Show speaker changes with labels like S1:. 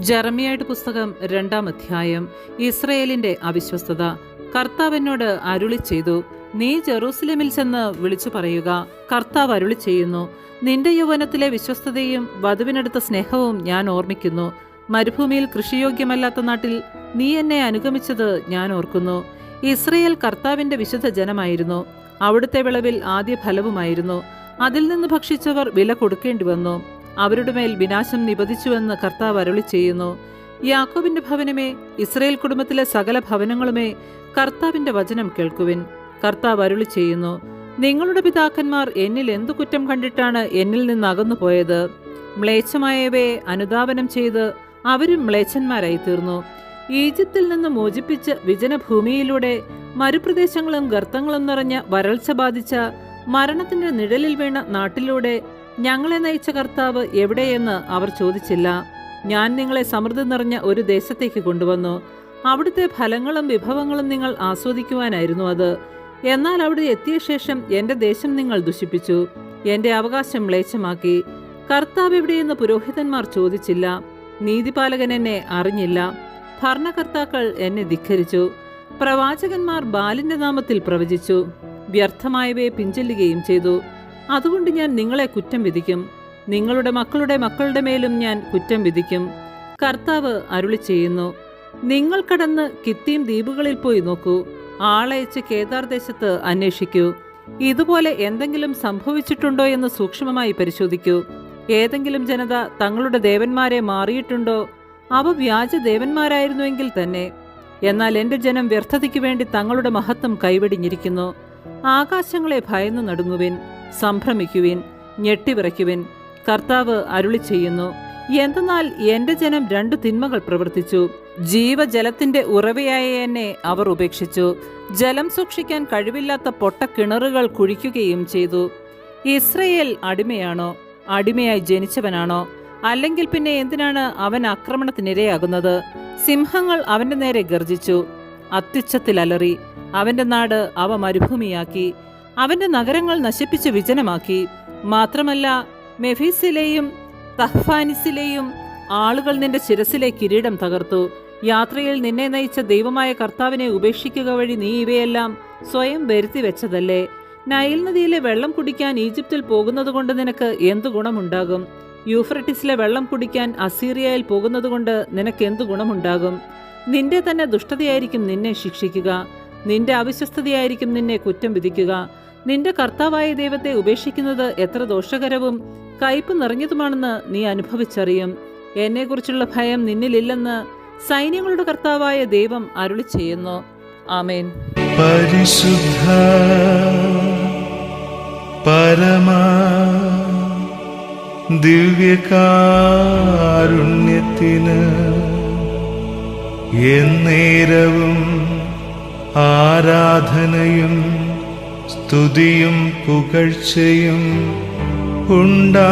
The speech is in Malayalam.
S1: ജെറമിയായുടെ പുസ്തകം രണ്ടാം അധ്യായം ഇസ്രയേലിന്റെ അവിശ്വസ്തത. കർത്താവ് അരുളി ചെയ്തു നീ ജെറൂസലേമിൽ ചെന്ന് വിളിച്ചു പറയുക. കർത്താവ് അരുളി ചെയ്യുന്നു നിന്റെ യൗവനത്തിലെ വിശ്വസ്തതയും വധുവിനടുത്ത സ്നേഹവും ഞാൻ ഓർമ്മിക്കുന്നു. മരുഭൂമിയിൽ കൃഷിയോഗ്യമല്ലാത്ത നാട്ടിൽ നീ എന്നെ അനുഗമിച്ചത് ഞാൻ ഓർക്കുന്നു. ഇസ്രയേൽ കർത്താവിന്റെ വിശുദ്ധ ജനമായിരുന്നു. അവിടുത്തെ വിളവിൽ ആദ്യ ഫലവുമായിരുന്നു അതിൽ നിന്ന് ഭക്ഷിച്ചവർ വില കൊടുക്കേണ്ടി വന്നു. അവരുടെ മേൽ വിനാശം നിപതിച്ചുവെന്ന് കർത്താവ് അരുളി ചെയ്യുന്നു. യാക്കോബിന്റെ ഭവനമേ ഇസ്രയേൽ കുടുംബത്തിലെ സകല ഭവനങ്ങളുമേ കർത്താവിന്റെ വചനം കേൾക്കുവിൻ. കർത്താവ് അരുളി ചെയ്യുന്നു നിങ്ങളുടെ പിതാക്കന്മാർ എന്നിൽ എന്തു കുറ്റം കണ്ടിട്ടാണ് എന്നിൽ നിന്ന് അകന്നു പോയത്? മ്ലേച്ഛമായവയെ അനുദാപനം ചെയ്ത് അവരും മ്ലേച്ഛന്മാരായി തീർന്നു ഈജിപ്തിൽ നിന്ന് മോചിപ്പിച്ച് വിജനഭൂമിയിലൂടെ മരുപ്രദേശങ്ങളും ഗർത്തങ്ങളും നിറഞ്ഞ വരൾച്ച ബാധിച്ച മരണത്തിന്റെ നിഴലിൽ വീണ നാട്ടിലൂടെ ഞങ്ങളെ നയിച്ച കർത്താവ് എവിടെയെന്ന് അവർ ചോദിച്ചില്ല. ഞാൻ നിങ്ങളെ സമൃദ്ധി നിറഞ്ഞ ഒരു ദേശത്തേക്ക് കൊണ്ടുവന്നു. അവിടുത്തെ ഫലങ്ങളും വിഭവങ്ങളും നിങ്ങൾ ആസ്വദിക്കുവാനായിരുന്നു അത്. എന്നാൽ അവിടെ എത്തിയ ശേഷം എന്റെ ദേശം നിങ്ങൾ ദുഷിപ്പിച്ചു. എന്റെ അവകാശം മ്ലേച്ഛമാക്കി. കർത്താവ് എവിടെയെന്ന് പുരോഹിതന്മാർ ചോദിച്ചില്ല. നീതിപാലകൻ എന്നെ അറിഞ്ഞില്ല. ഭരണകർത്താക്കൾ എന്നെ ധിഖരിച്ചു. പ്രവാചകന്മാർ ബാലിന്റെ നാമത്തിൽ പ്രവചിച്ചു. വ്യർത്ഥമായവയെ പിഞ്ചൊല്ലുകയും ചെയ്തു. അതുകൊണ്ട് ഞാൻ നിങ്ങളെ കുറ്റം വിധിക്കും. നിങ്ങളുടെ മക്കളുടെ മക്കളുടെ മേലും ഞാൻ കുറ്റം വിധിക്കും. കർത്താവ് അരുളി ചെയ്യുന്നു നിങ്ങൾ കടന്ന് കിത്തീം ദ്വീപുകളിൽ പോയി നോക്കൂ. ആളയച്ച് കേദാർ ദേശത്ത് അന്വേഷിക്കൂ. ഇതുപോലെ എന്തെങ്കിലും സംഭവിച്ചിട്ടുണ്ടോ എന്ന് സൂക്ഷ്മമായി പരിശോധിക്കൂ. ഏതെങ്കിലും ജനത തങ്ങളുടെ ദേവന്മാരെ മാറിയിട്ടുണ്ടോ? അവ വ്യാജ ദേവന്മാരായിരുന്നുവെങ്കിൽ തന്നെ. എന്നാൽ എന്റെ ജനം വ്യർത്ഥതയ്ക്ക് വേണ്ടി തങ്ങളുടെ മഹത്വം കൈവെടിഞ്ഞിരിക്കുന്നു. ആകാശങ്ങളെ ഭയന്നു നടുങ്ങുവിൻ. സംഭ്രമിക്കുവിൻ ഞെട്ടിവിറയ്ക്കുവിൻ. കർത്താവ് അരുളി ചെയ്യുന്നു എന്തെന്നാൽ എന്റെ ജനം രണ്ടു തിന്മകൾ പ്രവർത്തിച്ചു. ജീവജലത്തിന്റെ ഉറവയായ എന്നെ അവർ ഉപേക്ഷിച്ചു. ജലം സൂക്ഷിക്കാൻ കഴിവില്ലാത്ത പൊട്ടക്കിണറുകൾ കുഴിക്കുകയും ചെയ്തു. ഇസ്രയേൽ അടിമയാണോ? അടിമയായി ജനിച്ചവനാണോ? അല്ലെങ്കിൽ പിന്നെ എന്തിനാണ് അവൻ ആക്രമണത്തിനിരയാകുന്നത് സിംഹങ്ങൾ അവന്റെ നേരെ ഗർജിച്ചു അത്യുച്ചത്തിൽ അലറി അവന്റെ നാട് അവ മരുഭൂമിയാക്കി. അവന്റെ നഗരങ്ങൾ നശിപ്പിച്ച് വിജനമാക്കി. മാത്രമല്ല മെഫീസിലെയും തഹ്ഫാനിസിലെയും ആളുകൾ നിന്റെ ശിരസിലെ കിരീടം തകർത്തു. യാത്രയിൽ നിന്നെ നയിച്ച ദൈവമായ കർത്താവിനെ ഉപേക്ഷിക്കുക വഴി നീ ഇവയെല്ലാം സ്വയം വരുത്തി വെച്ചതല്ലേ? നൈൽ നദിയിലെ വെള്ളം കുടിക്കാൻ ഈജിപ്തിൽ പോകുന്നതുകൊണ്ട് നിനക്ക് എന്തു ഗുണമുണ്ടാകും? യൂഫ്രട്ടിസിലെ വെള്ളം കുടിക്കാൻ അസീറിയയിൽ പോകുന്നതുകൊണ്ട് നിനക്ക് എന്തു ഗുണമുണ്ടാകും? നിന്റെ തന്നെ ദുഷ്ടതയായിരിക്കും നിന്നെ ശിക്ഷിക്കുക. നിന്റെ അവിശ്വസ്തതയായിരിക്കും നിന്നെ കുറ്റം വിധിക്കുക. നിന്റെ കർത്താവായ ദൈവത്തെ ഉപേക്ഷിക്കുന്നത് എത്ര ദോഷകരവും കയ്പ് നിറഞ്ഞതുമാണെന്ന് നീ അനുഭവിച്ചറിയും. എന്നെക്കുറിച്ചുള്ള ഭയം നിന്നിലില്ലെന്ന് സൈന്യങ്ങളുടെ കർത്താവായ ദൈവം അരുളി ചെയ്യുന്നു ആമേൻ.
S2: പരിശുദ്ധ പരമാ ദിവ്യകാരുണ്യത്തിന് എന്നേരവും ആരാധനയും സ്തുതിയും പുകഴ്ചയും ഉണ്ടായിരിക്കട്ടെ